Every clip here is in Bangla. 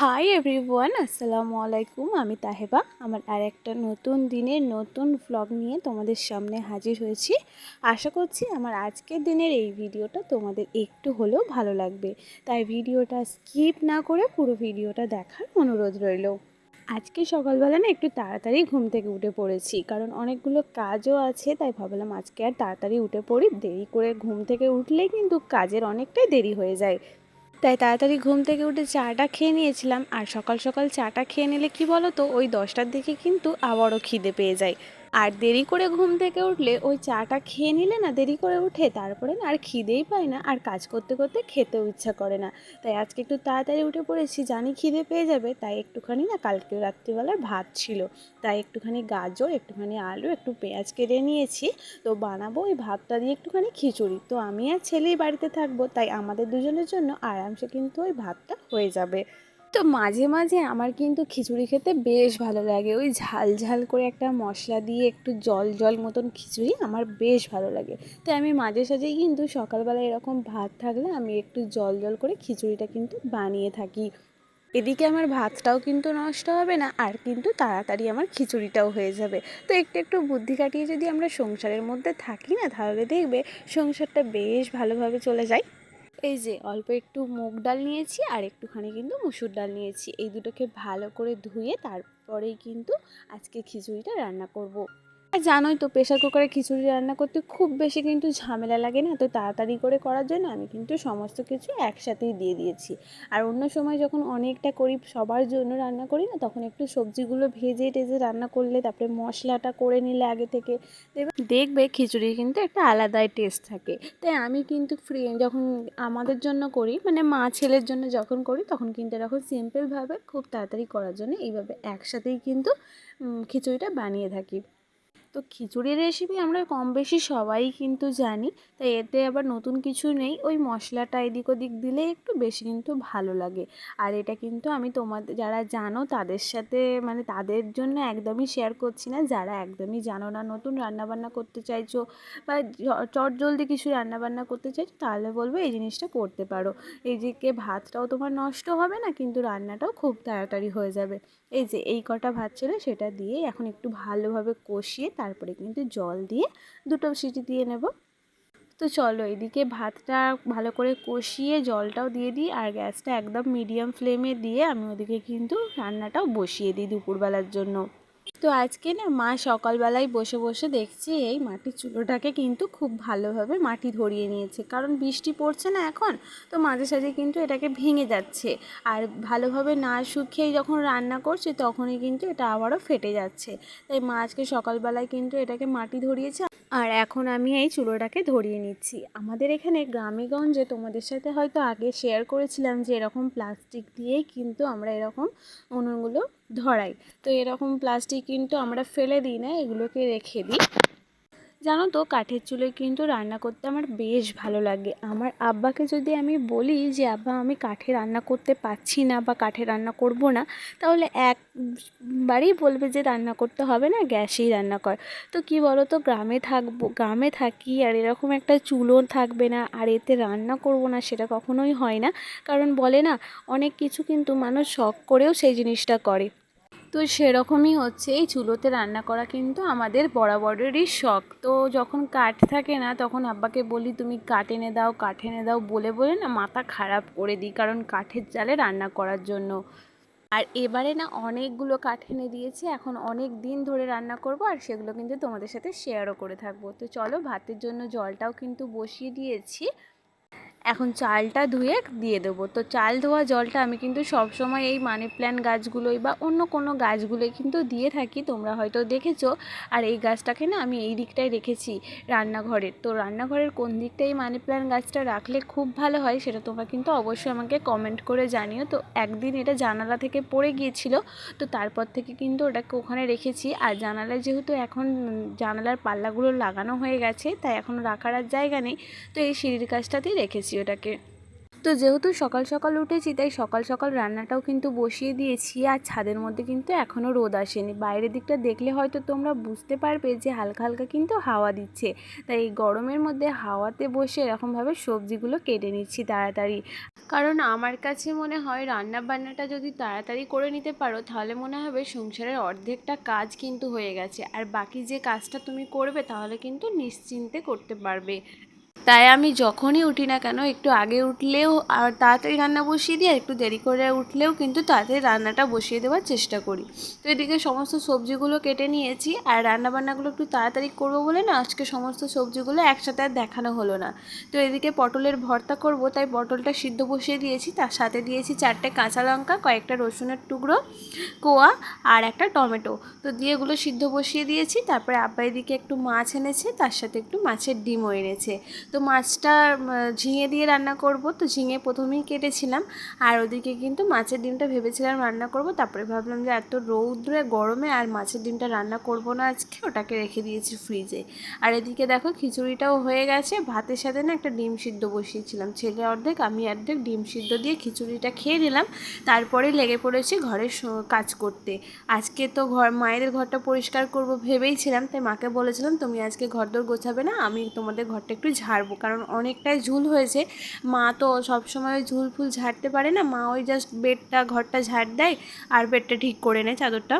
হাই এভরিওয়ান আসসালামু আলাইকুম আমি তাহেবা। আমার আর একটা নতুন দিনের নতুন ভ্লগ নিয়ে তোমাদের সামনে হাজির হয়েছি। আশা করছি আমার আজকের দিনের এই ভিডিওটা তোমাদের একটু হলেও ভালো লাগবে। তাই ভিডিওটা স্কিপ না করে পুরো ভিডিওটা দেখার অনুরোধ রইল। আজকে সকালবেলা না একটু তাড়াতাড়ি ঘুম থেকে উঠে পড়েছি। কারণ অনেকগুলো কাজও আছে, তাই ভাবলাম আজকে আর তাড়াতাড়ি উঠে পড়ি। দেরি করে ঘুম থেকে উঠলেই কিন্তু কাজের অনেকটাই দেরি হয়ে যায়। তাই তাড়াতাড়ি ঘুম থেকে উঠে চাটা খেয়ে নিয়েছিলাম। আর সকাল সকাল চাটা খেয়ে নিলে কি বলো তো ওই দশটার দিকে কিন্তু আবারও খিদে পেয়ে যায়। আর দেরি করে ঘুম থেকে উঠলে ওই চাটা খেয়ে নিলে না দেরি করে উঠে তারপরে না আর খিদেই পায় না আর কাজ করতে করতে খেতেও ইচ্ছা করে না। তাই আজকে একটু তাড়াতাড়ি উঠে পড়েছি, জানি খিদে পেয়ে যাবে, তাই একটুখানি না কালকে রাত্রিবেলার ভাত ছিল। তাই একটুখানি গাজর, একটুখানি আলু, একটু পেঁয়াজ কেটে নিয়েছি। তো বানাবো ওই ভাতটা দিয়ে একটুখানি খিচুড়ি। তো আমি আর ছেলেই বাড়িতে থাকব, তাই আমাদের দুজনের জন্য আরামসে কিন্তু ওই ভাতটা হয়ে যাবে। তো মাঝে মাঝে আমার কিন্তু খিচুড়ি খেতে বেশ ভালো লাগে। ওই ঝাল ঝাল করে একটা মশলা দিয়ে একটু জল জল মতন খিচুড়ি আমার বেশ ভালো লাগে। তাই আমি মাঝে সাঝেই কিন্তু সকালবেলা এরকম ভাত থাকলে আমি একটু জল জল করে খিচুড়িটা কিন্তু বানিয়ে থাকি। এদিকে আমার ভাতটাও কিন্তু নষ্ট হবে না, আর কিন্তু তাড়াতাড়ি আমার খিচুড়িটাও হয়ে যাবে। তো একটু একটু বুদ্ধি কাটিয়ে যদি আমরা সংসারের মধ্যে থাকি না, তাহলে দেখবে সংসারটা বেশ ভালোভাবে চলে যায়। এই যে অল্প একটু মুগ ডাল নিয়েছি আর একটুখানি কিন্তু মুসুর ডাল নিয়েছি এই দুটোকে ভালো করে ধুয়ে তারপরেই কিন্তু আজকে খিচুড়িটা রান্না করব। আর জানোই তো, প্রেশার কুকারে খিচুড়ি রান্না করতে খুব বেশি কিন্তু ঝামেলা লাগে না। তো তাড়াতাড়ি করে করার জন্য আমি কিন্তু সমস্ত কিছু একসাথেই দিয়ে দিয়েছি। আর অন্য সময় যখন অনেকটা করি, সবার জন্য রান্না করি না, তখন একটু সবজিগুলো ভেজে টেজে রান্না করলে, তারপরে মশলাটা করে নিলে আগে থেকে। দেখবে খিচুড়ি কিন্তু একটা আলাদাই টেস্ট থাকে। তাই আমি কিন্তু ফ্রি যখন আমাদের জন্য করি মানে মা ছেলের জন্য যখন করি, তখন কিন্তু এরকম সিম্পলভাবে খুব তাড়াতাড়ি করার জন্য এইভাবে একসাথেই কিন্তু খিচুড়িটা বানিয়ে থাকি। তো খিচুড়ির রেসিপি আমরা কম বেশি সবাই কিন্তু জানি, তাই এতে আবার নতুন কিছু নেই। ওই মশলাটা এদিক ওদিক দিলে একটু বেশি কিন্তু ভালো লাগে। আর এটা কিন্তু আমি তোমাদের যারা জানো তাদের সাথে মানে তাদের জন্য একদমই শেয়ার করছি না। যারা একদমই জানো না নতুন রান্নাবান্না করতে চাইছো বা চট জলদি কিছু রান্নাবান্না করতে চাইছো, তাহলে বলব এই জিনিসটা করতে পারো। এই দিকে ভাতটাও তোমার নষ্ট হবে না, কিন্তু রান্নাটাও খুব তাড়াতাড়ি হয়ে যাবে। এই যে এই কটা ভাত ছিল সেটা দিয়ে এখন একটু ভালোভাবে কষিয়ে তারপরে কিন্তু জল দিয়ে দুটো সিটি দিয়ে নেব। তো চলো এদিকে ভাতটা ভালো করে কষিয়ে জলটাও দিয়ে দিই আর গ্যাসটা একদম মিডিয়াম ফ্লেমে দিয়ে আমি ওদিকে কিন্তু রান্নাটাও বসিয়ে দিই দুপুরবেলার জন্য। তো আজকে না মা সকালবেলায় বসে বসে দেখছি এই মাটির চুলোটাকে কিন্তু খুব ভালোভাবে মাটি ধরিয়ে নিয়েছে। কারণ বৃষ্টি পড়ছে না এখন, তো মাঝে, সাঝে কিন্তু এটাকে ভেঙে যাচ্ছে। আর ভালোভাবে না শুকিয়েই যখন রান্না করছে, তখনই কিন্তু এটা আবারও ফেটে যাচ্ছে। তাই মা আজকে সকালবেলায় কিন্তু এটাকে মাটি ধরিয়েছে। আর এখন আমি এই চুলোটাকে ধরিয়ে নিচ্ছি। আমাদের এখানে গ্রামেগঞ্জে তোমাদের সাথে হয়তো আগে শেয়ার করেছিলাম যে এরকম প্লাস্টিক দিয়েই কিন্তু আমরা এরকম উনুনগুলো ধরাই। তো এরকম প্লাস্টিক কিন্তু আমরা ফেলে দিই না, এগুলোকে রেখে দিই। জানো তো, কাঠের চুলোয় কিন্তু রান্না করতে আমার বেশ ভালো লাগে। আমার আব্বাকে যদি আমি বলি যে, আব্বা, আমি কাঠে রান্না করতে পারছি না বা কাঠে রান্না করব না, তাহলে একবারই বলবে যে, রান্না করতে হবে না, গ্যাসেই রান্না কর। তো কি বলো তো গ্রামে থাকব, গ্রামে থাকি আর এরকম একটা চুলো থাকবে না, আর এতে রান্না করব না, সেটা কখনোই হয় না। কারণ বলে না, অনেক কিছু কিন্তু মানুষ শখ করেও সেই জিনিসটা করে। তো সেরকমই হচ্ছে। এই চুলোতে রান্না করা কিন্তু আমাদের বরাবরেরই শখ। তো যখন কাঠ থাকে না, তখন আব্বাকে বলি, তুমি কাঠ এনে দাও, কাঠ এনে দাও। বলে বলে না মাথা খারাপ করে দিই, কারণ কাঠের জালে রান্না করার জন্য। আর এবারে না অনেকগুলো কাঠ এনে দিয়েছি, এখন অনেক দিন ধরে রান্না করব আর সেগুলো কিন্তু তোমাদের সাথে শেয়ারও করে থাকব। তো চলো ভাতের জন্য জলটাও কিন্তু বসিয়ে দিয়েছি। এখন চালটা ধুয়ে দিয়ে দেবো। তো চাল ধোয়া জলটা আমি কিন্তু সবসময় এই মানি প্ল্যান্ট গাছগুলোই বা অন্য কোনো গাছগুলোই কিন্তু দিয়ে থাকি, তোমরা হয়তো দেখেছ। আর এই গাছটাকে না আমি এই দিকটায় রেখেছি রান্নাঘরের। তো রান্নাঘরের কোন দিকটায় এই মানি প্ল্যান্ট গাছটা রাখলে খুব ভালো হয় সেটা তোমরা কিন্তু অবশ্যই আমাকে কমেন্ট করে জানিও। তো একদিন এটা জানালা থেকে পড়ে গিয়েছিল, তো তারপর থেকে কিন্তু ওটাকে ওখানে রেখেছি। আর জানালায় যেহেতু এখন জানালার পাল্লাগুলো লাগানো হয়ে গেছে, তাই এখন রাখার আর জায়গা নেই। তো এই সিঁড়ির গাছটাতেই রেখেছি। ওটাকে। তো যেহেতু সকাল সকাল উঠেছি, তাই সকাল সকাল রান্নাটাও কিন্তু বসিয়ে দিয়েছি আর ছাদের মধ্যে কিন্তু এখনও রোদ আসেনি। বাইরের দিকটা দেখলে হয়তো তোমরা বুঝতে পারবে যে হালকা হালকা কিন্তু হাওয়া দিচ্ছে। তাই এই গরমের মধ্যে হাওয়াতে বসে এরকমভাবে সবজিগুলো কেটে নিচ্ছি তাড়াতাড়ি। কারণ আমার কাছে মনে হয় রান্না বান্নাটা যদি তাড়াতাড়ি করে নিতে পারো, তাহলে মনে হবে সংসারের অর্ধেকটা কাজ কিন্তু হয়ে গেছে। আর বাকি যে কাজটা তুমি করবে, তাহলে কিন্তু নিশ্চিন্তে করতে পারবে। তাই আমি যখনই উঠি না কেন, একটু আগে উঠলেও আর তাড়াতাড়ি রান্না বসিয়ে দিই আর একটু দেরি করে উঠলেও কিন্তু তাড়াতাড়ি রান্নাটা বসিয়ে দেওয়ার চেষ্টা করি। তো এদিকে সমস্ত সবজিগুলো কেটে নিয়েছি আর রান্নাবান্নাগুলো একটু তাড়াতাড়ি করব বলে না, আজকে সমস্ত সবজিগুলো একসাথে আর দেখানো হলো না। তো এদিকে পটলের ভর্তা করব, তাই পটলটা সিদ্ধ বসিয়ে দিয়েছি, তার সাথে দিয়েছি চারটে কাঁচা লঙ্কা, কয়েকটা রসুনের টুকরো, কোয়া আর একটা টমেটো। তো দিয়ে এগুলো সিদ্ধ বসিয়ে দিয়েছি, তারপরে আব্বা এদিকে একটু মাছ এনেছে, তার সাথে একটু মাছের ডিমও এনেছে। তো মাছটা ঝিঙে দিয়ে রান্না করব। তো ঝিঙে প্রথমেই কেটেছিলাম। আর ওদিকে কিন্তু মাছের ডিমটা ভেবেছিলাম রান্না করব। তারপরে ভাবলাম যে এত রৌদ্রে, গরমে আর মাছের ডিমটা রান্না করব না আজকে। ওটাকে রেখে দিয়েছি ফ্রিজে আর এদিকে দেখো খিচুড়িটাও হয়ে গেছে। ভাতের সাথে না একটা ডিম সিদ্ধ বসিয়েছিলাম। ছেলে অর্ধেক, আমি অর্ধেক ডিম সিদ্ধ দিয়ে খিচুড়িটা খেয়ে নিলাম। তারপরে লেগে পড়েছি ঘরের কাজ করতে। আজকে তো ঘর, মায়েদের ঘরটা পরিষ্কার করব ভেবেইছিলাম তাই মাকে বলেছিলাম, তুমি আজকে ঘর ঘরদোর গোছাবে না। আমি তোমাদের ঘরটা একটু ঝাড়বো কারণ অনেকটাই ঝুল হয়েছে। মা তো সবসময় ওই ঝুল ফুল ঝাড়তে পারে না। মা ওই জাস্ট বেডটা, ঘরটা ঝাড় দেয় আর বেডটা ঠিক করে নেয় চাদরটা।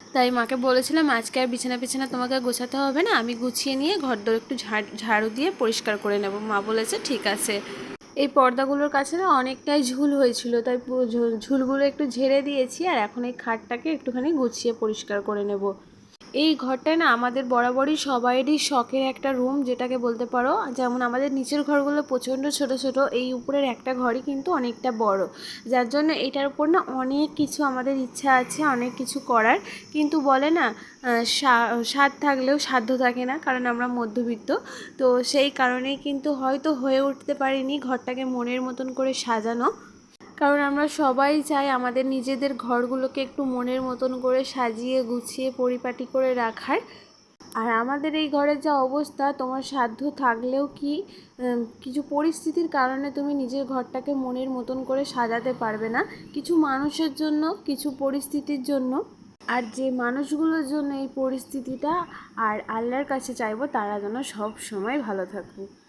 তাই মাকে বলেছিলাম, আজকে আর বিছানা বিছানা তোমাকে গোছাতে হবে না। আমি গুছিয়ে নিয়ে ঘর দর একটু ঝাড়, ঝাড়ু দিয়ে পরিষ্কার করে নেব। মা বলেছে, ঠিক আছে। এই পর্দাগুলোর কাছে না অনেকটাই ঝুল হয়েছিল। তাই ঝুলগুলো একটু ঝেড়ে দিয়েছি আর এখন এই খাটটাকে একটুখানি গুছিয়ে পরিষ্কার করে নেব। এই ঘরটায় না আমাদের বরাবরই সবাইয়েরই শখের একটা রুম যেটাকে বলতে পারো, যেমন আমাদের নিচের ঘরগুলো প্রচণ্ড ছোট ছোট, এই উপরের একটা ঘরই কিন্তু অনেকটা বড়। যার জন্য এটার উপর না অনেক কিছু আমাদের ইচ্ছা আছে, অনেক কিছু করার। কিন্তু বলে না স্বাদ থাকলেও সাধ্য থাকে না, কারণ আমরা মধ্যবিত্ত। তো সেই কারণেই কিন্তু হয়তো হয়ে উঠতে পারিনি ঘরটাকে মনের মতন করে সাজানো। কারণ আমরা সবাই চাই আমাদের নিজেদের ঘরগুলোকে একটু মনের মতন করে সাজিয়ে, গুছিয়ে, পরিপাটি করে রাখার। আর আমাদের এই ঘরের যা অবস্থা, তোমার সাধ্য থাকলেও কি কিছু পরিস্থিতির কারণে তুমি নিজের ঘরটাকে মনের মতন করে সাজাতে পারবে না। কিছু মানুষের জন্য, কিছু পরিস্থিতির জন্য। আর যে মানুষগুলোর জন্য এই পরিস্থিতিটা, আর আল্লাহর কাছে চাইব তারা যেন সব সময় ভালো থাকুক।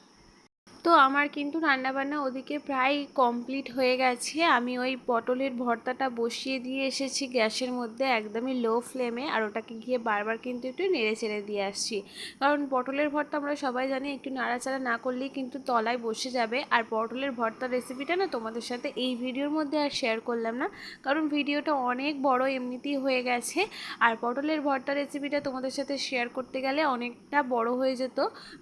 তো আমার কিন্তু রান্নাবান্না ওদিকে প্রায় কমপ্লিট হয়ে গেছে। আমি ওই পটলের ভর্তাটা বসিয়ে দিয়ে এসেছি গ্যাসের মধ্যে একদমই লো ফ্লেমে আর ওটাকে গিয়ে বারবার কিন্তু একটু নেড়ে চেড়ে দিয়ে আসছি। কারণ পটলের ভর্তা আমরা সবাই জানি, একটু নাড়াচাড়া না করলেই কিন্তু তলায় বসে যাবে। আর পটলের ভর্তার রেসিপিটা না তোমাদের সাথে এই ভিডিওর মধ্যে আর শেয়ার করলাম না। কারণ ভিডিওটা অনেক বড় এমনিতেই হয়ে গেছে। আর পটলের ভর্তা রেসিপিটা তোমাদের সাথে শেয়ার করতে গেলে অনেকটা বড় হয়ে যেত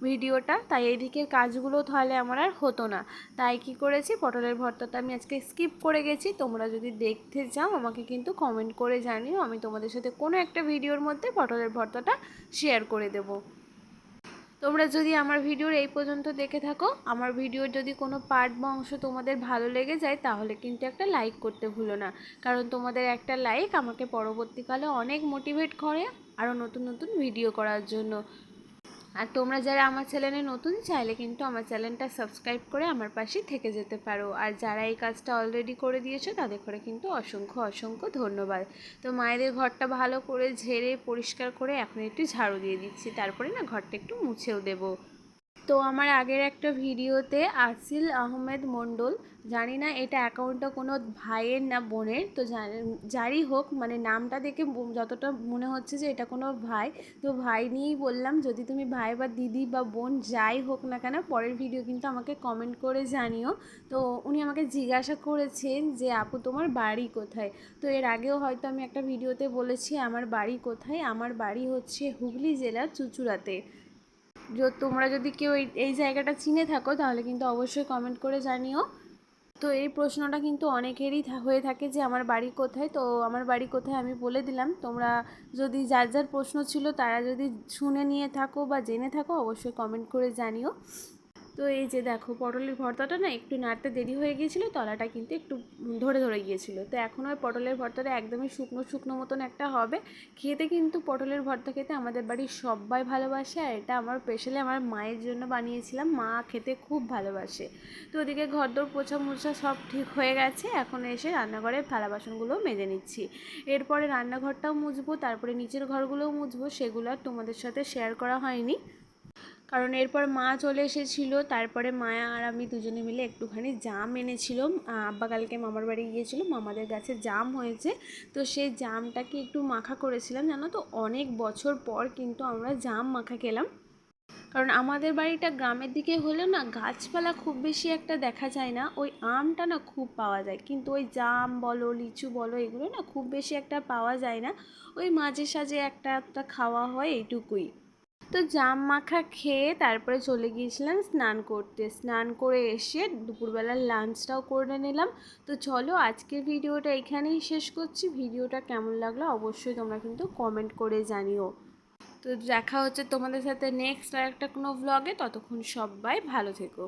ভিডিওটা। তাই এদিকের কাজগুলো তাহলে তাহলে আমার আর হতো না। তাই কি করেছি? পটলের ভর্তাটা আমি আজকে স্কিপ করে গেছি। তোমরা যদি দেখতে চাও, আমাকে কিন্তু কমেন্ট করে জানিও। আমি তোমাদের সাথে কোনো একটা ভিডিওর মধ্যে পটলের ভর্তাটা শেয়ার করে দেবো। তোমরা যদি আমার ভিডিওর এই পর্যন্ত দেখে থাকো, আমার ভিডিওর যদি কোনো পার্ট বা অংশ তোমাদের ভালো লেগে যায়, তাহলে কিন্তু একটা লাইক করতে ভুলো না। কারণ তোমাদের একটা লাইক আমাকে পরবর্তীকালে অনেক মোটিভেট করে আরও নতুন নতুন ভিডিও করার জন্য। আর তোমরা যারা আমার চ্যানেলে নতুন, চাইলে কিন্তু আমার চ্যানেলটা সাবস্ক্রাইব করে আমার পাশে থেকে যেতে পারো। আর যারা এই কাজটা অলরেডি করে দিয়েছ, তাদের করে কিন্তু অসংখ্য অসংখ্য ধন্যবাদ। তো মায়েদের ঘরটা ভালো করে ঝেড়ে, পরিষ্কার করে এখন একটু ঝাড়ু দিয়ে দিচ্ছি। তারপরে না, ঘরটা একটু মুছেও দেবো। তো আমার আগের একটা ভিডিওতে আসিল আহমেদ মণ্ডল। জানি না এটা অ্যাকাউন্টটা কোনো ভাইয়ের না বোনের। তো যারই হোক মানে নামটা দেখে যতটা মনে হচ্ছে যে এটা কোনো ভাই। তো ভাই নিয়েই বললাম, যদি তুমি ভাই বা দিদি বা বোন যাই হোক না কেন, পরের ভিডিও কিন্তু আমাকে কমেন্ট করে জানিও। তো উনি আমাকে জিজ্ঞাসা করেছেন যে, আপু, তোমার বাড়ি কোথায়? তো এর আগেও হয়তো আমি একটা ভিডিওতে বলেছি, আমার বাড়ি কোথায়? আমার বাড়ি হচ্ছে হুগলি জেলার চুচুড়াতে। তোমরা যদি কেউ এই জায়গাটা চিনে থাকো, তাহলে কিন্তু অবশ্যই কমেন্ট করে জানিও। তো এই প্রশ্নটা কিন্তু অনেকেরই হয়ে থাকে যে, আমার বাড়ি কোথায়? তো আমার বাড়ি কোথায় আমি বলে দিলাম। তোমরা যদি যার যার প্রশ্ন ছিল, তারা যদি শুনে নিয়ে থাকো বা জেনে থাকো, অবশ্যই কমেন্ট করে জানিও। তো এই যে দেখো, পটলের ভর্তাটা না একটু নাড়তে দেরি হয়ে গিয়েছিল, তলাটা কিন্তু একটু ধরে ধরে গিয়েছিল। তো এখন ওই পটলের ভর্তাটা একদমই শুকনো শুকনো মতন একটা হবে। খেতে কিন্তু পটলের ভর্তা খেতে আমাদের বাড়ির সবাই ভালোবাসে, আর এটা আমার স্পেশালি আমার মায়ের জন্য বানিয়েছিলাম। মা খেতে খুব ভালোবাসে। তো ওদিকে ঘরদোর, পোছা, মোছা সব ঠিক হয়ে গেছে। এখন এসে রান্নাঘরে থালা বাসনগুলোও মেজে নিচ্ছি। এরপরে রান্নাঘরটাও মুছবো, তারপরে নিচের ঘরগুলোও মুছবো, সেগুলো আর তোমাদের সাথে শেয়ার করা হয়নি। কারণ এরপর মা চলে এসেছিল, তারপরে মায়া আর আমি দুজনে মিলে একটুখানি জাম এনেছিলাম আব্বা কালকে মামার বাড়ি গিয়েছিল, মামাদের গাছে জাম হয়েছে। তো সেই জামটাকে একটু মাখা করেছিলাম, জানো তো? অনেক বছর পর কিন্তু আমরা জাম মাখা খেলাম। কারণ আমাদের বাড়িটা গ্রামের দিকে হলেও না, গাছপালা খুব বেশি একটা দেখা যায় না। ওই আমটা না খুব পাওয়া যায়। কিন্তু ওই জাম বলো, লিচু বলো, এগুলো না খুব বেশি একটা পাওয়া যায় না। ওই মাঝে সাঝে একটা একটা খাওয়া হয় এইটুকুই। তো জাম মাখা খেয়ে তারপরে চলে গিয়েছিলাম স্নান করতে। স্নান করে এসে দুপুরবেলার লাঞ্চটাও করে নিলাম। তো চলো আজকের ভিডিওটা এখানেই শেষ করছি। ভিডিওটা কেমন লাগল অবশ্যই তোমরা কিন্তু কমেন্ট করে জানিও। তো দেখা হচ্ছে তোমাদের সাথে নেক্সট আর একটা কোনো ব্লগে ততক্ষণ সবাই ভালো থেকো।